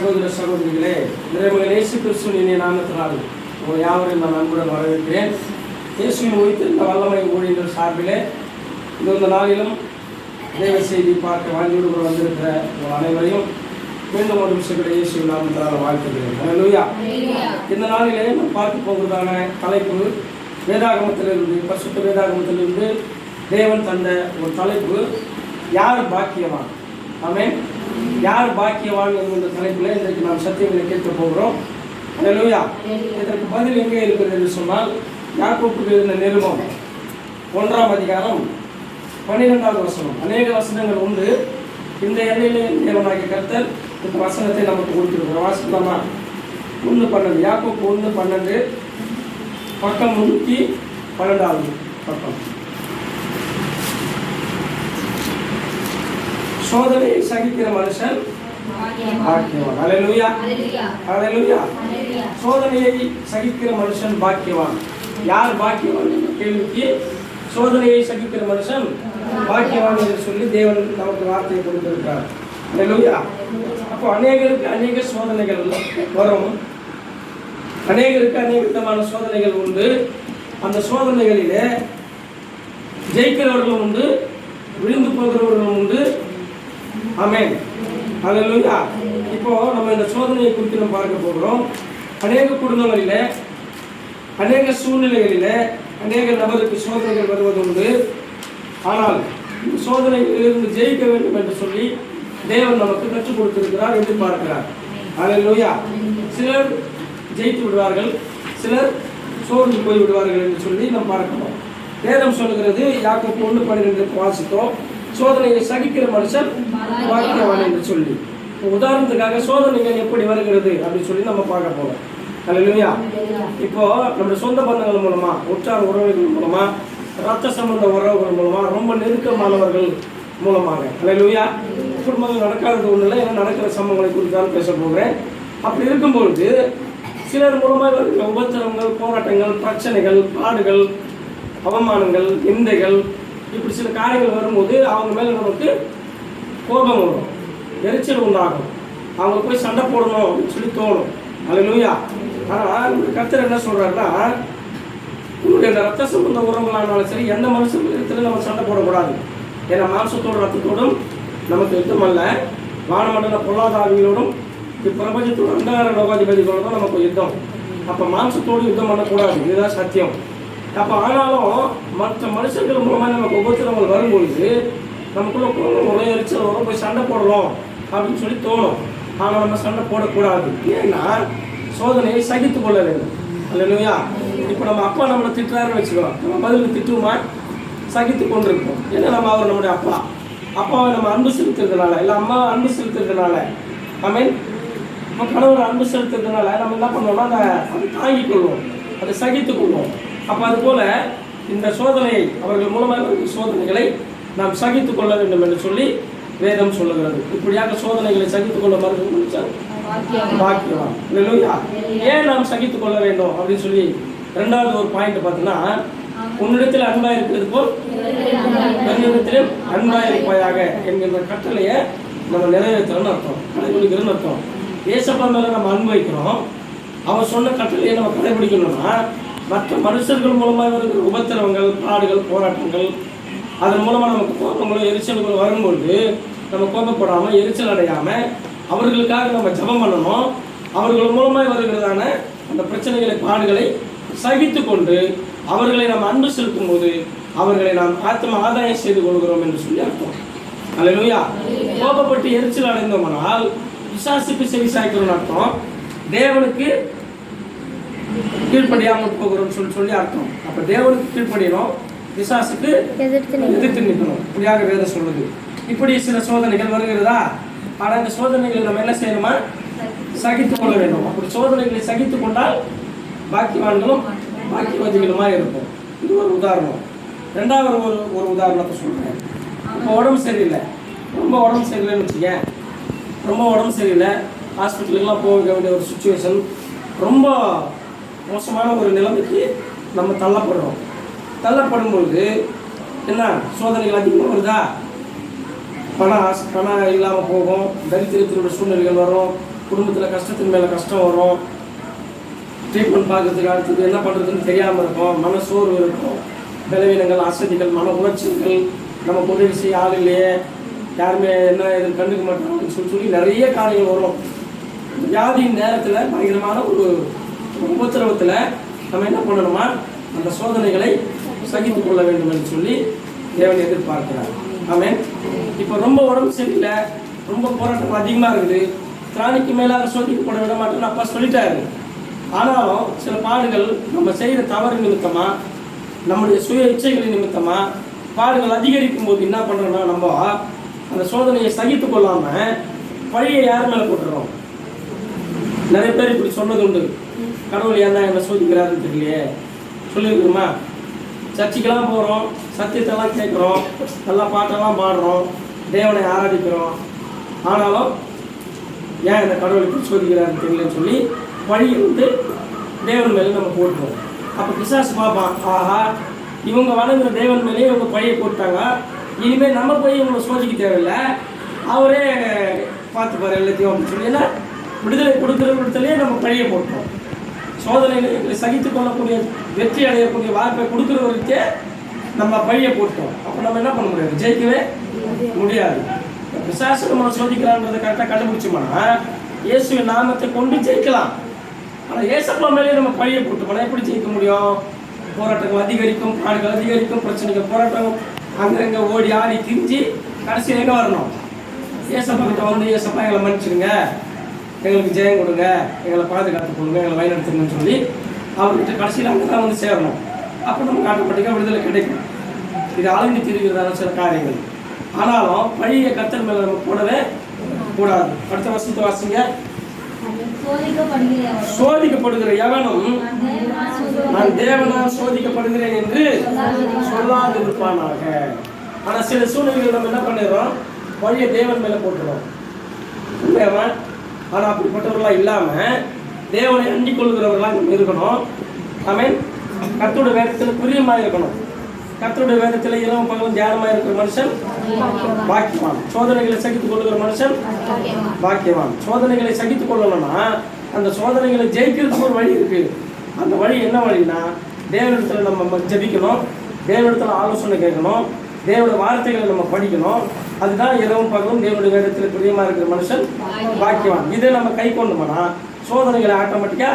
சகோதர சகோதரிகளே இறைமகன் இயேசு கிறிஸ்துவின் இனிய நாமத்தினால் உங்கள் யாவரையும் நான் அன்புடன் வரவேற்கிறேன். இயேசுவின் உயிர்த்திருந்த வல்லமை ஊழியர்கள் சார்பிலே இந்த நாளிலும் தேவ செய்தி பார்க்க வாழ்ந்தோடு வந்திருக்கிற உங்கள் அனைவரையும் மீண்டும் ஒரு விஷயங்களை இயேசுவின் நாமத்தினால் வாழ்த்துகிறேன். இந்த நாளிலே நாம் பார்க்க போவதான தலைப்பு வேதாகமத்திலிருந்து பரிசுத்த வேதாகமத்திலிருந்து தேவன் தந்த ஒரு தலைப்பு யார் பாக்கியவான்? ஆமென். யார் பாக்கியவான் என்கிற தலைப்பில் இன்றைக்கு நாம் சத்தியங்களை கேட்க போகிறோம். ஹalleluya. இதற்கு பதில் எங்கே இருக்கிறது என்று சொன்னால் யாக்கோப்புக்கு இருந்த நிருபம் ஒன்றாம் அதிகாரம் பன்னிரெண்டாவது வசனம். அநேக வசனங்கள் உண்டு. இந்த எல்லையிலே தேவனாகிய கர்த்தர் இந்த வசனத்தை நமக்கு கொடுத்திருக்கிறோம் வாசிக்கலாமா ஒன்று பன்னெண்டு. யாக்கோப்பு ஒன்று பன்னெண்டு. பக்கம் முன்னூற்றி பன்னெண்டாவது பக்கம். சோதனையை சகிக்கிற மனுஷன் பாக்கியவான். ஹalleluya ஹalleluya சோதனையை சகிக்கிற மனுஷன் பாக்கியவான். யார் பாக்கியவான் என்ற கேள்விக்கு சோதனையை சகிக்கிற மனுஷன் பாக்கியவான் என்று சொல்லி தேவன் நமக்கு வார்த்தையை கொடுத்திருக்கிறார். ஹalleluya அப்போ அநேகருக்கு அநேக சோதனைகள் வரும். அநேகருக்கு அநேக விதமான சோதனைகள் உண்டு. அந்த சோதனைகளிலே ஜெயிக்கிறவர்களும் உண்டு விழுந்து போகிறவர்களும் உண்டு. ஆமென். ஹalleluya. இப்போ நம்ம இந்த சோதனையை குறித்து நம்ம பார்க்க போகிறோம். அநேக குடும்பங்களில் அநேக சூழ்நிலைகளில் அநேக நபருக்கு சோதனைகள் வருவது உண்டு ஆனால் இந்த சோதனைகளிலிருந்து ஜெயிக்க வேண்டும் என்று சொல்லி தேவன் நமக்கு கற்றுக் கொடுத்திருக்கிறார் என்று பார்க்கிறார். ஹalleluya. சிலர் ஜெயித்து விடுவார்கள் சிலர் சோர்ந்து போய் விடுவார்கள் என்று சொல்லி நாம் பார்க்கிறோம் வேதம் சொல்லுகிறது யாக்கோப்பு ஒன்று பன்னிரெண்டு வாசித்தோம். சோதனையை சகிக்கிற மனுஷன் பாக்கியவான் என்று சொல்லி. உதாரணத்துக்காக சோதனைகள் எப்படி வருகிறது அப்படின்னு சொல்லி நம்ம பார்க்க போறோம். ஹalleluya இப்போ நம்ம சொந்த பந்தங்கள் மூலமா உற்றார் உறவுகள் மூலமா ரத்த சம்பந்த உறவுகள் மூலமா ரொம்ப நெருக்கமானவர்கள் மூலமாக. ஹalleluya குடும்பங்கள் நடக்காதது ஒன்றும் இல்லை ஏன்னா நடக்கிற சம்பவங்களை குறித்து தான் பேச போகிறேன். அப்படி இருக்கும்பொழுது சிலர் மூலமாக இருக்கிற உபத்திரவங்கள் போராட்டங்கள் பிரச்சனைகள் பாடுகள் அவமானங்கள் நிந்தைகள் இப்படி சில காரியங்கள் வரும்போது அவங்க மேலே நமக்கு கோபம் வரும் எரிச்சல் உண்டாகும். அவங்க போய் சண்டை போடணும் அப்படின்னு சொல்லி தோணும். அல்லையா ஆனால் கத்தர் என்ன சொல்கிறாருன்னா உன்னுடைய ரத்த சம்பந்த உறவுகளானாலும் சரி எந்த மனுஷத்துல நம்ம சண்டை போடக்கூடாது. ஏன்னா மாம்சத்தோடும் ரத்தத்தோடும் நமக்கு யுத்தம் அல்ல வானமண்டல பொருளாதாரங்களோடும் இப்பிரபஞ்சத்தோட அண்டார லோகாதிபதிகளோடும் நமக்கு யுத்தம். அப்போ மாம்சத்தோடு யுத்தம் பண்ணக்கூடாது. இதுதான் சத்தியம். அப்போ ஆனாலும் மற்ற மனுஷங்கள் மூலமாக நமக்கு உபத்திரங்கள் வரும்பொழுது நமக்குள்ள கோபம் ஒரே எரிச்சல் வரும் போய் சண்டை போடலாம் அப்படின்னு சொல்லி தோணும். ஆனால் நம்ம சண்டை போடக்கூடாது. ஏன்னா சோதனையை சகித்து கொள்ள வேண்டும். இல்லையா இப்போ நம்ம அப்பா நம்மளை திட்டுறாருன்னு வச்சுக்கோ நம்ம பதிலுக்கு திட்டுவோமா? சகித்து கொண்டிருப்போம். ஏன்னா நம்ம அவர் நம்முடைய அப்பா. அப்பாவை நம்ம அன்பு செலுத்துறதுனால இல்லை அம்மா அன்பு செலுத்துறதுனால. ஐ மீன் நம்ம கணவர் அன்பு செலுத்துறதுனால நம்ம என்ன பண்ணுவோம்னா அதை அதை தாங்கிக் கொள்வோம். அதை சகித்துக் கொள்வோம். அப்போ அதுபோல இந்த சோதனையை அவர்கள் மூலமாக சோதனைகளை நாம் சகித்துக் கொள்ள வேண்டும் என்று சொல்லி வேதம் சொல்லுகிறது. இப்படியாக சோதனைகளை சகித்துக் கொள்ள இல்லையா ஏன் நாம் சகித்துக் கொள்ள வேண்டும் அப்படின்னு சொல்லி ரெண்டாவது ஒரு பாயிண்ட் பார்த்தீங்கன்னா உன்னிடத்தில் அன்பா இருக்கிறது போல் பெண்ணிடத்திலும் அன்பா இருப்பாயாக என்கிற கட்டளையை நம்ம நிறைவேற்றணும்னு அர்த்தம். கடைபிடிக்கிறோம்னு அர்த்தம். ஏசப்பா மேல நம்ம அன்பு வைக்கிறோம். அவன் சொன்ன கட்டளையை நம்ம கடைபிடிக்கணும்னா மற்ற மனுஷர்கள் மூலமாக இருக்கிற உபத்திரவங்கள் பாடுகள் போராட்டங்கள் அதன் மூலமாக நமக்கு கோபங்களும் எரிச்சல்களும் வரும்பொழுது நம்ம கோபப்படாமல் எரிச்சல் அடையாமல் அவர்களுக்காக நம்ம ஜெபம் பண்ணணும். அவர்கள் மூலமாக வருகிறதான அந்த பிரச்சனைகளை பாடுகளை சகித்து கொண்டு அவர்களை நாம் அன்பு செலுத்தும் போது அவர்களை நாம் ஆத்ம ஆதாயம் செய்து கொள்கிறோம் என்று சொல்லி அர்த்தம். அல்லையா கோபப்பட்டு எரிச்சல் அடைந்தோம்னால் விசாசிப்பு செவி சாய்க்கிறோம்னு அர்த்தம். தேவனுக்கு கீழ்ப்படியாமல் போகிறோம்னு சொல்லி சொல்லி அர்த்தம். அப்போ தேவனுக்கு கீழ்ப்படியணும் விசாசுக்கு எதிர்த்து நிற்கணும் இப்படியாக வேதம் சொல்லுது. இப்படி சில சோதனைகள் வருகிறதா? ஆனால் இந்த சோதனைகளை நம்ம என்ன செய்யணுமா? சகித்துக் கொள்ள வேண்டும். அப்படி சோதனைகளை சகித்துக் கொண்டால் பாக்கியவான்களும் பாக்கியவாதிகளுமா இருப்போம். இது ஒரு உதாரணம். ரெண்டாவது ஒரு ஒரு உதாரணத்தை சொல்றேன். இப்போ உடம்பு சரியில்லை. ரொம்ப உடம்பு சரியில்லைன்னு வச்சுக்கேன். ரொம்ப உடம்பு சரியில்லை. ஹாஸ்பிட்டலுக்குலாம் போக வேண்டிய ஒரு சுச்சுவேஷன் ரொம்ப மோசமான ஒரு நிலைமைக்கு நம்ம தள்ளப்படுறோம். தள்ளப்படும்பொழுது என்ன சோதனைகள் அதிகமாக வருதா? பணம் ஆசை பணம் இல்லாமல் போகும் தரித்திரத்தினுடைய சூழ்நிலைகள் வரும் குடும்பத்தில் கஷ்டத்தின் மேலே கஷ்டம் வரும். ட்ரீட்மெண்ட் பார்க்கறதுக்கு அடுத்தது என்ன பண்ணுறதுன்னு தெரியாமல் இருக்கும் மன சோர்வு இருக்கும். பலவீனங்கள் அசதிகள் மன உணர்ச்சிகள் நம்ம உதவி செய்ய ஆள் இல்லையே யாருமே என்ன இது கண்டுக்க மாட்டாங்கன்னு சொல்லி சொல்லி நிறைய காரியங்கள் வரும். வியாதியின் நேரத்தில் பயங்கரமான ஒரு உபத்திரவத்தில் நம்ம என்ன பண்ணணுமா? அந்த சோதனைகளை சகித்து கொள்ள வேண்டும் என்று சொல்லி தேவன் எதிர்பார்க்கிறார். ஆமே இப்போ ரொம்ப உடம்பு சரியில்லை ரொம்ப போராட்டம் அதிகமாக இருக்குது. திராணிக்கு மேலாக சோதிக்கப்பட விட மாட்டேன்னு அப்பா சொல்லிட்டாரு. ஆனாலும் சில பாடுகள் நம்ம செய்கிற தவறு நிமித்தமாக நம்முடைய சுய இச்சைகளின் நிமித்தமாக பாடுகள் அதிகரிக்கும் போது என்ன பண்ணுறோம்னா நம்ம அந்த சோதனையை சகித்து கொள்ளாமல் பழியை யார் மேலே போட்டுறோம் நிறைய பேர் இப்படி சொன்னது உண்டு. கடவுள் ஏன் தான் என்ன சோதிக்கிறாருன்னு தெரியலையே. சொல்லியிருக்குமா? சர்ச்சுக்கெல்லாம் போகிறோம் சத்தியத்தெல்லாம் கேட்குறோம் நல்லா பாட்டெல்லாம் பாடுறோம் தேவனை ஆராதிக்கிறோம். ஆனாலும் ஏன் இந்த கடவுள் இப்படி சோதிக்கிறாருன்னு தெரியலன்னு சொல்லி வழி வந்து தேவன் மேலே நம்ம போட்டுருவோம். அப்போ பிசாசு பார்ப்பான் ஆஹா இவங்க வணங்குற தேவன் மேலேயே இவங்க பழியை போட்டாங்க இனிமேல் நம்ம போய் இவங்களை சோதிக்க தேவையில்லை. அவரே பார்த்துப்பாரு எல்லாத்தையும். அப்படின்னு சொல்லி ஏன்னா விடுதலை கொடுக்குற விடுதலையே நம்ம பழியை போட்டோம் சோதனைகளை சகித்து கொள்ளக்கூடிய வெற்றி அடையக்கூடிய வாய்ப்பை கொடுக்குறவருக்கே நம்ம பழியை போட்டோம். அப்போ நம்ம என்ன பண்ண முடியாது? ஜெயிக்கவே முடியாது. பிசாசு நம்ம சோதிக்கிறான்றதை கரெக்டாக கண்டுபிடிச்சோம்னா இயேசுவின் நாமத்தை கொண்டு ஜெயிக்கலாம். ஆனால் இயேசப்பா மேலே நம்ம பழியை போட்டோம்னா எப்படி ஜெயிக்க முடியும்? போராட்டங்கள் அதிகரிக்கும் காடுகள் அதிகரிக்கும் பிரச்சனைகள் போராட்டம் அங்கங்கே ஓடி ஆடி திரிஞ்சு கடைசியில் எங்கே வரணும்? ஏசப்பா கிட்ட வந்து ஏசப்பா எங்களை மன்னிச்சிடுங்க. எங்களுக்கு ஜெயம் கொடுங்க எங்களை பாதுகாத்து கொடுங்க எங்களை வழிநடத்துங்கன்னு சொல்லி அவர்கிட்ட கடைசியில் அங்கே தான் வந்து சேரணும். அப்போ நமக்கு ஆட்டோமேட்டிக்காக விடுதலை கிடைக்கும். இது அலைந்து திரிகிறதான சில காரியங்கள். ஆனாலும் பழைய கத்தல் மேலே நம்ம போடவே கூடாது. அடுத்த வருஷத்தை வாசிங்க. சோதிக்கப்படுகிற எவனும் நான் தேவனால் சோதிக்கப்படுகிறேன் என்று சொல்லாது இருப்பானாக ஆனால் சில சூழ்நிலைகள் நம்ம என்ன பண்ணிடுறோம்? வழியை தேவன் மேலே போட்டுறோம் உண்மையாவா ஆனால் அப்படிப்பட்டவர்களாக இல்லாமல் தேவனை அண்டிக் கொள்கிறவர்களாக நம்ம இருக்கணும். ஆமென் கத்தோட வேதத்தில் பிரியமாக இருக்கணும். கத்தோட வேதத்தில் இளம் பகலும் தியானமாக இருக்கிற மனுஷன் பாக்கியவான். சோதனைகளை சகித்துக் கொள்கிற மனுஷன் பாக்கியவான். சோதனைகளை சகித்துக் கொள்ளணும்னா அந்த சோதனைகளை ஜெயிக்கிறதுக்கு ஒரு வழி இருக்கு. அந்த வழி என்ன வழினா தேவனிடத்தில் நம்ம ஜெபிக்கணும். தேவனிடத்தில் ஆலோசனை கேட்கணும். தேவனுடைய வார்த்தைகளை நம்ம படிக்கணும். அதுதான் இரவும் பகலும் தேவனுடைய வேதத்தில் பிரியமா இருக்கிற மனுஷன் பாக்கியவான். இதை நம்ம கை கொண்டோம்னா சோதனைகளை ஆட்டோமேட்டிக்கா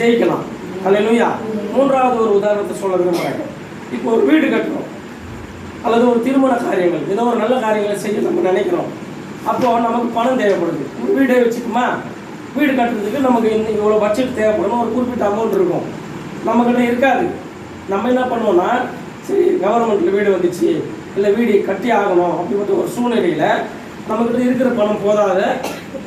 ஜெயிக்கலாம். அல்லேலூயா மூன்றாவது ஒரு உதாரணத்தை சொல்ல விரும்புகிறேன் இப்போ ஒரு வீடு கட்டுறோம். அல்லது ஒரு திருமண காரியங்கள் ஏதோ ஒரு நல்ல காரியங்களை செய்ய நம்ம நினைக்கிறோம். அப்போ நமக்கு பணம் தேவைப்படுது. ஒரு வீடே வச்சுக்குமா? வீடு கட்டுறதுக்கு நமக்கு இன்னும் இவ்வளோ பட்ஜெட் தேவைப்படும் ஒரு குறிப்பிட்ட அமௌண்ட் இருக்கும். நம்மக்கிட்ட இருக்காது. நம்ம என்ன பண்ணுவோம்னா சரி கவர்மெண்ட்டில் வீடு வந்துச்சு. இல்லை வீடு கட்டி ஆகணும் அப்படிப்பட்ட ஒரு சூழ்நிலையில் நம்மக்கிட்ட இருக்கிற பணம் போதாத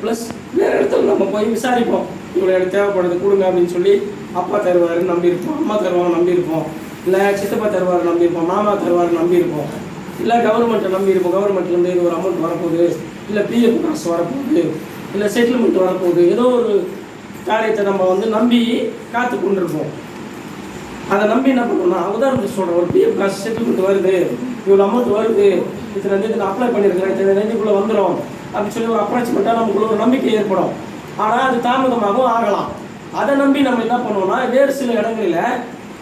ப்ளஸ் வேறு இடத்துல நம்ம போய் விசாரிப்போம். இவ்வளோ எனக்கு தேவைப்படுது கொடுங்க அப்படின்னு சொல்லி அப்பா தருவாருன்னு நம்பியிருப்போம் அம்மா தருவாங்க நம்பியிருப்போம். இல்லை சித்தப்பா தருவார் நம்பியிருப்போம் மாமா தருவார் நம்பியிருப்போம். இல்லை கவர்மெண்ட்டை நம்பியிருப்போம் கவர்மெண்ட்லேருந்து இது ஒரு அமௌண்ட் வரப்போகுது. இல்லை பிஎஃப் காசு வரப்போகுது. இல்லை செட்டில்மெண்ட் வரப்போகுது. ஏதோ ஒரு காரியத்தை நம்ம வந்து நம்பி காத்து கொண்டிருப்போம். அதை நம்பி என்ன பண்ணணும்னா உதாரணத்துக்கு சொல்கிறோம் ஒரு பிஎஃப் காசு செட்டில்மெண்ட் வருது. இவ்வளோ அமௌண்ட் வருது. இத்தனை தேதி அப்ளை பண்ணியிருக்கிறேன் இத்தனை தேதிக்குள்ளே வந்துடும் அப்படின்னு சொல்லி ஒரு அப்ராச்மெண்ட்டாக நமக்குள்ள ஒரு நம்பிக்கை ஏற்படும். ஆனால் அது தாமதமாகவும் ஆகலாம். அதை நம்பி நம்ம என்ன பண்ணுவோம்னா வேறு சில இடங்களில்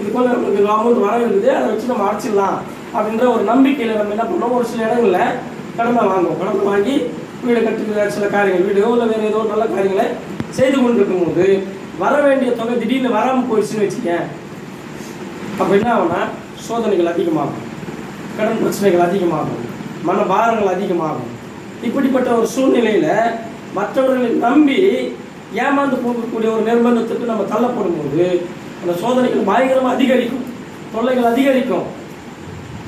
இது போல நம்மளுக்கு அமௌண்ட் வர இருக்குது. அதை வச்சு நம்ம அடைச்சிடலாம் அப்படின்ற ஒரு நம்பிக்கையில் நம்ம என்ன பண்ணோம் ஒரு சில இடங்களில் கடனை வாங்குவோம். கடனை வாங்கி வீடு கட்டுகிற சில காரியங்கள் வீடியோ இல்லை வேறு ஏதோ நல்ல காரியங்களை செய்து கொண்டிருக்கும் போது வர வேண்டிய தொகை திடீர்னு வராமல் போயிடுச்சுன்னு வச்சுக்கேன் அப்போ என்ன ஆகும்னா சோதனைகள் அதிகமாகும். கடன் பிரச்சனைகள் அதிகமாகும் மன பாரங்கள் அதிகமாகும். இப்படிப்பட்ட ஒரு சூழ்நிலையில் மற்றவர்களை நம்பி ஏமாந்து போகக்கூடிய ஒரு நிர்பந்தத்துக்கு நம்ம தள்ளப்படும் போது அந்த சோதனைகள் பயங்கரமாக அதிகரிக்கும் தொல்லைகள் அதிகரிக்கும்.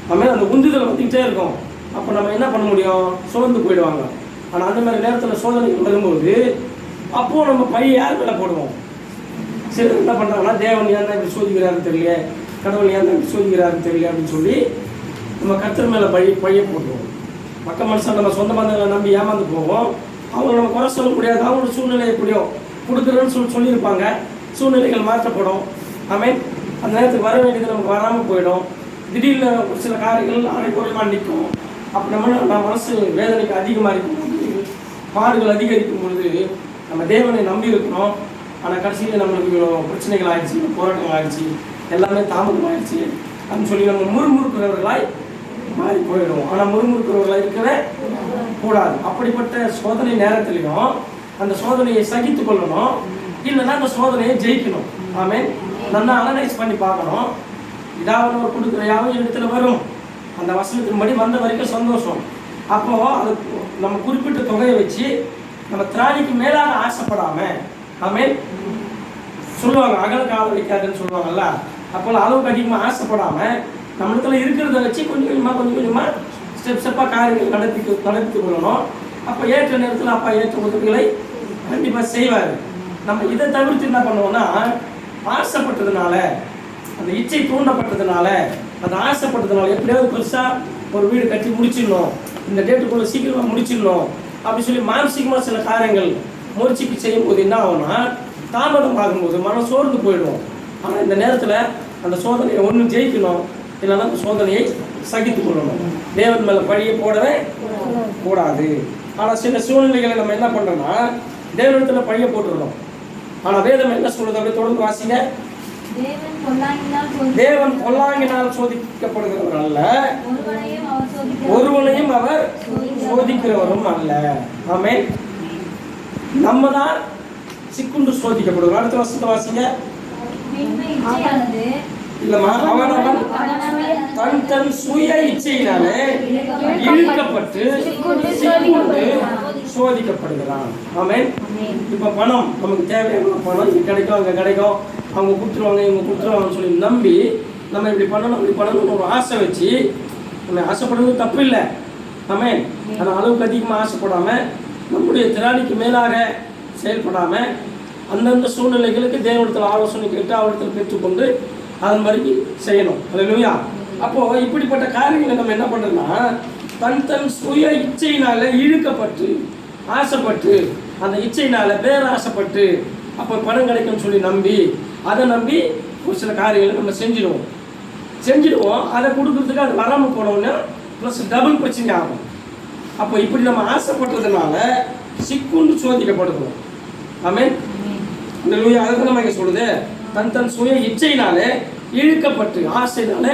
நம்ம அந்த உந்துதல் வந்துக்கிட்டே இருக்கும். அப்போ நம்ம என்ன பண்ண முடியும்? சோர்ந்து போயிடுவாங்க. ஆனால் அந்த மாதிரி நேரத்தில் சோதனைகள் வரும்போது அப்போது நம்ம பையன் யார் மேலே போடுவோம்? சிலர் என்ன பண்ணுறாங்கன்னா தேவன் ஏன் தான் இப்படி சோதிக்கிறாருன்னு தெரியல கடவுள் ஏன் தான் இப்படி சோதிக்கிறாருன்னு தெரியல அப்படின்னு சொல்லி நம்ம கத்தர் மேலே பழி பழிய போட்டுருவோம். பக்க மனுஷன் நம்ம சொந்த பந்தங்களை நம்பி ஏமாந்து போவோம். அவங்க நம்ம குறை சொல்ல முடியாது. அவங்களோட சூழ்நிலை எப்படியோ கொடுக்குறேன்னு சொல்லி சொல்லியிருப்பாங்க. சூழ்நிலைகள் மாற்றப்படும். ஆமென் அந்த நேரத்துக்கு வர வேண்டியது நமக்கு வராமல் போயிடும். திடீர்னு ஒரு சில காரியங்கள் அரைக்குறையமாக நிற்கும். அப்போ நம்ம நம்ம மனசு வேதனைக்கு அதிகமாக இருக்கும் பொழுது பாடுகள் அதிகரிக்கும் பொழுது நம்ம தேவனை நம்பி இருக்கணும் ஆனால் கடைசியில் நம்மளுக்கு இவ்வளோ பிரச்சனைகள் ஆயிடுச்சு போராட்டங்கள் ஆயிடுச்சு எல்லாமே தாமதம் ஆயிடுச்சு அப்படின்னு சொல்லி நம்ம முறுமுறுக்கிறவர்களாய் மாறி போயிடுவோம் ஆனால் முறுமுறுக்கிறவர்களாக இருக்கவே கூடாது. அப்படிப்பட்ட சோதனை நேரத்திலையும் அந்த சோதனையை சகித்து கொள்ளணும். இல்லைன்னா அந்த சோதனையை ஜெயிக்கணும். ஆமே நல்லா அனலைஸ் பண்ணி பார்க்கணும். இதாவது ஒரு கொடுக்குற யாவும் இடத்துல வரும். அந்த வசனத்தின்படி வந்த வரைக்கும் சந்தோஷம். அப்போ அது நம்ம குறிப்பிட்ட தொகையை வச்சு நம்ம திராணிக்கு மேலாக ஆசைப்படாம ஆமே சொல்லுவாங்க அகல கால சொல்லுவாங்கல்ல. அப்போ அளவுக்கு அதிகமாக ஆசைப்படாமல் நம்மளத்துல இருக்கிறத வச்சு கொஞ்சம் கொஞ்சமாக கொஞ்சம் கொஞ்சமாக ஸ்டெப் ஸ்டெப்பாக காரியங்கள் நடத்தி நடத்தி கொள்ளணும். அப்போ ஏற்ற நேரத்தில் அப்பா ஏற்ற உதவிகளை கண்டிப்பாக செய்வார். நம்ம இதை தவிர்த்து என்ன பண்ணுவோம்னா ஆசைப்பட்டதுனால அந்த இச்சை தூண்டப்பட்டதுனால அந்த ஆசைப்பட்டதுனால எப்படியாவது பெருசாக ஒரு வீடு கட்டி முடிச்சிடணும். இந்த டேட்டுக்குள்ளே சீக்கிரமாக முடிச்சிடணும். அப்படி சொல்லி மானசிகமாக சில காரியங்கள் முயற்சிக்கு செய்யும்போது என்ன ஆகும்னா தாமதம் ஆகும்போது மனம் சோர்ந்து போயிடும். ஆனால் இந்த நேரத்தில் அந்த சோதனையை ஒன்றும் ஜெயிக்கணும். இல்லைன்னா சோதனையை சகித்து கொள்ளணும். தேவன் மேலே பழியை போடவே கூடாது. ஆனால் சில சூழ்நிலைகளை நம்ம என்ன பண்ணுறோம்னா தேவனிடத்தில் பழியை போட்டுருணும் ஆனால் வேதம் என்ன சொல்லுது? அப்படியே தொடர்ந்து வாசிங்க. தேவன் பொல்லாங்கினால் சோதிக்கப்படுகிறவர் அல்ல. ஒருவனையும் அவர் சோதிக்கிறார். ஒருவனையும் அவர் சோதிக்கிறவரும் அல்ல. ஆமே நம்ம தான் சிக்குண்டு சோதிக்கப்படுவோம் அடுத்த வருஷத்தை வாசிங்க. இல்லம்மா அவனவன் தன் தன் சுய இச்சையினாலே இழுக்கப்பட்டு சிக்குண்டு சோதிக்கப்படுகிறான். ஆமென். இப்போ பணம் நமக்கு தேவையான பணம்? இங்கே கிடைக்கும் அங்கே கிடைக்கும். அவங்க கொடுத்துருவாங்க இவங்க கொடுத்துருவாங்கன்னு சொல்லி நம்பி நம்ம இப்படி பண்ணணும் இப்படி பண்ணணும்னு ஒரு ஆசை வச்சு நம்ம ஆசைப்படுறது தப்பு இல்லை ஆமென். ஆனால் அளவுக்கு அதிகமாக ஆசைப்படாமல் நம்முடைய திராணிக்கு மேலாக செயல்படாமல் அந்தந்த சூழ்நிலைகளுக்கு தேவனிடத்தில் ஆலோசனை கேட்டு அவரிடத்தில் பெற்றுக்கொண்டு அதன் மாதிரி செய்யணும். அல்லையா அப்போ இப்படிப்பட்ட காரியங்களை நம்ம என்ன பண்றோம்னா தன் தன் சுய இச்சையினால இழுக்கப்பட்டு ஆசைப்பட்டு அந்த இச்சையினால பேராசைப்பட்டு அப்போ பணம் கிடைக்கும்னு சொல்லி நம்பி அதை நம்பி ஒரு சில காரியங்களை நம்ம செஞ்சிடுவோம். செஞ்சிடுவோம். அதை கொடுக்கறதுக்கு அது வராமல் போனோம்னா ப்ளஸ் டபுள் பிரச்சனை ஆகும். அப்போ இப்படி நம்ம ஆசைப்பட்டதுனால சிக்குண்டு சோதிக்கப்படுகிறோம். ஆமென். இந்த லூயா அதுக்கு நம்ம இங்க சொல்லுது. தன் தன் சுய இச்சையினாலே இழுக்கப்பட்டு ஆசைனால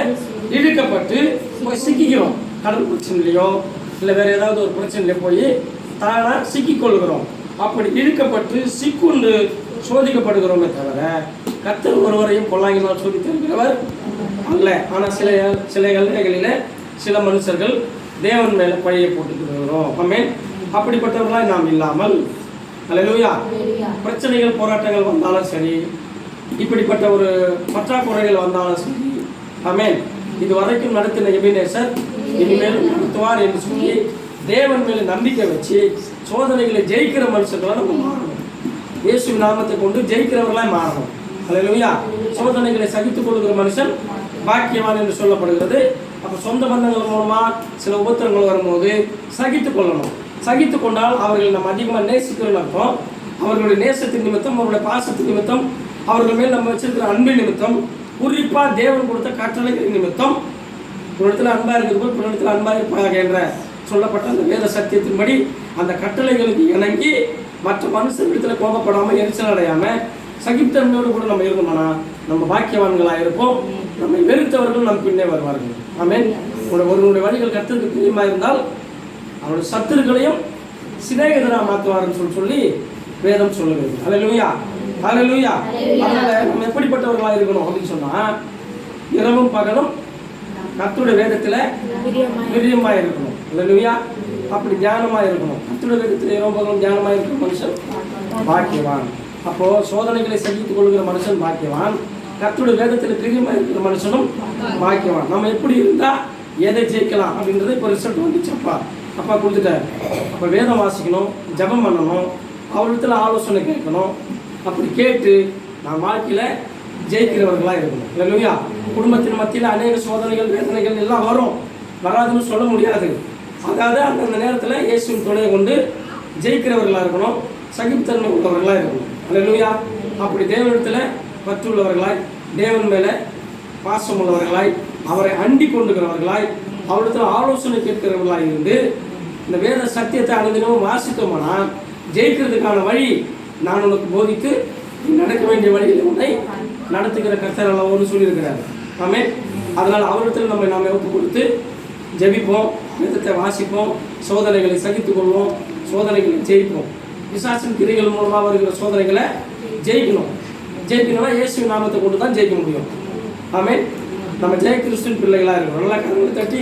இழுக்கப்பட்டு போய் சிக்கிக்கிறோம். கடல் பிரச்சனைலையோ இல்லை வேற ஏதாவது ஒரு பிரச்சனையில போய் தானா சிக்கிக்கொள்கிறோம் அப்படி இழுக்கப்பட்டு சிக்குண்டு சோதிக்கப்படுகிறோமே தவிர கத்தர் ஒருவரையும் பொல்லாங்கினால் சோதித்திருக்கிறவர் அல்ல. ஆனால் சில சில எல்லைகளில் சில மனுஷர்கள் தேவன் மேலே பழியை போட்டுக்கிறோம் ஆமென். அப்படிப்பட்டவர்களாய் நாம் இல்லாமல். அல்லேலூயா பிரச்சனைகள் போராட்டங்கள் வந்தாலும் சரி இப்படிப்பட்ட ஒரு பற்றாக்குறைகள் வந்தாலும் சரி. அமேன் இது வரைக்கும் நடத்தின எபினேசர் இனிமேலும் நடத்துவார் என்று சொல்லி தேவன் மேல நம்பிக்கை வச்சு சோதனைகளை ஜெயிக்கிற மனுஷங்களா நம்ம மாறணும். இயேசு நாமத்தை கொண்டு ஜெயிக்கிறவர்களாய் மாறணும். அல்லையா சோதனைகளை சகித்துக் கொள்கிற மனுஷன் பாக்கியவான் என்று சொல்லப்படுகிறது. அப்போ சொந்த பந்தங்கள் மூலமா சில உபத்திரங்கள் வரும்போது சகித்துக் கொள்ளணும். சகித்துக் கொண்டால் அவர்கள் நம்ம அதிகமாக நேசிக்கிறோம் அர்த்தம். அவர்களுடைய நேசத்தின் நிமித்தம் அவருடைய பாசத்தின் நிமித்தம் அவர்கள் மேல் நம்ம வச்சிருக்கிற அன்பின் நிமித்தம் குறிப்பாக தேவன் கொடுத்த கட்டளைகளின் நிமித்தம் ஒரு இடத்துல அன்பாக இருக்கிறது போல் ஒரு இடத்துல அன்பாக இருப்பாங்க என்ற சொல்லப்பட்ட அந்த வேத சத்தியத்தின்படி அந்த கட்டளைகளுக்கு இணங்கி மற்ற மனுஷனிடத்துல கோபப்படாமல் எரிச்சல் அடையாமல் சகித்தன்மையோடு கூட நம்ம இருந்தோம்னா நம்ம பாக்கியவான்களாக இருப்போம். நம்மை வெறுத்தவர்கள் நம் பின்னே வருவார்கள். ஆமே ஒருவனுடைய வழிகள் கற்றுக்கு பிரியமாக இருந்தால் அவருடைய சத்துருக்களையும் சிநேகிதராக மாற்றுவார்னு சொல்லி சொல்லி வேதம் சொல்லுகிறது. அல்லேலூயா அல்லேலூயா அதனால நம்ம எப்படிப்பட்டவர்களா இருக்கணும் அப்படின்னு சொன்னா இரவும் பகலும் கர்த்தருடைய வேதத்துல பிரியமா இருக்கணும். அல்லேலூயா அப்படி தியானமா இருக்கணும். கர்த்தருடைய வேதத்துல இரவும் பகலும் தியானமா இருக்கிற மனுஷன் பாக்கியவான். அப்போ சோதனைகளை சகித்துக் கொள்கிற மனுஷன் பாக்கியவான். கர்த்தருடைய வேதத்துல பிரியமா இருக்கிற மனுஷனும் பாக்கியவான். நம்ம எப்படி இருந்தா எதை ஜெயிக்கலாம் அப்படின்றது இப்போ ரிசல்ட் வந்துச்சு அப்பா அப்பா கொடுத்துட்டாரு. அப்போ வேதம் வாசிக்கணும் ஜெபம் பண்ணணும் அவரிடத்துல ஆலோசனை கேட்கணும். அப்படி கேட்டு நான் வாழ்க்கையில் ஜெயிக்கிறவர்களாக இருக்கணும். இல்லையா குடும்பத்தின் மத்தியில் அநேக சோதனைகள் வேதனைகள் எல்லாம் வரும். வராதுன்னு சொல்ல முடியாது. அதாவது அந்தந்த நேரத்தில் இயேசுவின் துணையை கொண்டு ஜெயிக்கிறவர்களாக இருக்கணும். சகிப்புத்தன்மை உள்ளவர்களாக இருக்கணும். இல்லையா அப்படி தேவனிடத்தில் பற்றுள்ளவர்களாய் தேவன் மேலே பாசம் உள்ளவர்களாய் அவரை அண்டி கொண்டுகிறவர்களாய் அவரிடத்தில் ஆலோசனை கேட்கிறவர்களாய் இருந்து இந்த வேத சத்தியத்தை அனுதினமும் வாசித்தோம்னா ஜெயிக்கிறதுக்கான வழி நான் உனக்கு போதித்து நீ நடக்க வேண்டிய வழியில் உன்னை நடத்துகிற கர்த்தர் அல்லவோன்னு சொல்லியிருக்கிறார். ஆமே அதனால் அவரிடத்தில் நம்ம நாம ஒப்பு கொடுத்து ஜெபிப்போம் வேதத்தை வாசிப்போம் சோதனைகளை சகித்துக் கொள்வோம் சோதனைகளை ஜெயிப்போம். விசாசின் கிரிகள் மூலமாக வருகிற சோதனைகளை ஜெயிக்கணும். ஜெயிக்கணும்னா இயேசு நாமத்தை கொண்டு தான் ஜெயிக்க முடியும். ஆமே நம்ம ஜெய கிறிஸ்டின் பிள்ளைகளாக இருக்கிறோம் நல்லா கருங்களை தட்டி.